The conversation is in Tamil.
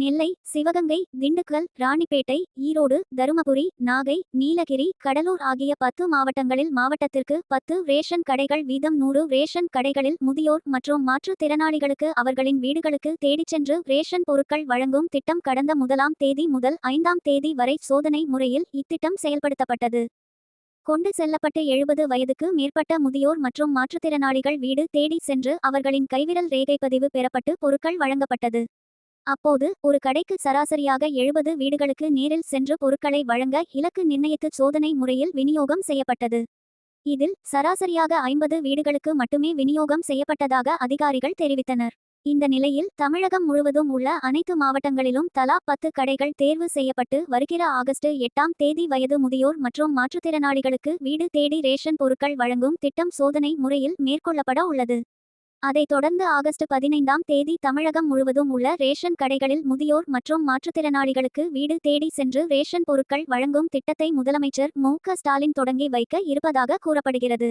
நெல்லை சிவகங்கை திண்டுக்கல் ராணிப்பேட்டை ஈரோடு தருமபுரி நாகை நீலகிரி கடலூர் ஆகிய பத்து மாவட்டங்களில் மாவட்டத்திற்கு பத்து ரேஷன் கடைகள் வீதம் நூறு ரேஷன் கடைகளில் முதியோர் மற்றும் மாற்றுத்திறனாளிகளுக்கு அவர்களின் வீடுகளுக்கு தேடிச் சென்று ரேஷன் பொருட்கள் வழங்கும் திட்டம் கடந்த முதலாம் தேதி முதல் ஐந்தாம் தேதி வரை சோதனை முறையில் இத்திட்டம் செயல்படுத்தப்பட்டது. கொண்டு செல்லப்பட்ட எழுபது வயதுக்கு மேற்பட்ட முதியோர் மற்றும் மாற்றுத்திறனாளிகள் வீடு தேடி சென்று அவர்களின் கைவிரல் ரேகை பதிவு பெறப்பட்டு பொருட்கள் வழங்கப்பட்டது. அப்போது ஒரு கடைக்கு சராசரியாக எழுபது வீடுகளுக்கு நேரில் சென்று பொருட்களை வழங்க இலக்கு நிர்ணயித்து சோதனை முறையில் விநியோகம் செய்யப்பட்டது. இதில் சராசரியாக ஐம்பது வீடுகளுக்கு மட்டுமே விநியோகம் செய்யப்பட்டதாக அதிகாரிகள் தெரிவித்தனர். இந்த நிலையில் தமிழகம் முழுவதும் உள்ள அனைத்து மாவட்டங்களிலும் தலா பத்து கடைகள் தேர்வு செய்யப்பட்டு வருகிற ஆகஸ்ட் எட்டாம் தேதி வயது முதியோர் மற்றும் மாற்றுத்திறனாளிகளுக்கு வீடு தேடி ரேஷன் பொருட்கள் வழங்கும் திட்டம் சோதனை முறையில் மேற்கொள்ளப்பட உள்ளது. அதைத் தொடர்ந்து ஆகஸ்ட் பதினைந்தாம் தேதி தமிழகம் முழுவதும் உள்ள ரேஷன் கடைகளில் முதியோர் மற்றும் மாற்றுத்திறனாளிகளுக்கு வீடு தேடி சென்று ரேஷன் பொருட்கள் வழங்கும் திட்டத்தை முதலமைச்சர் மு ஸ்டாலின் தொடங்கி வைக்க இருப்பதாக கூறப்படுகிறது.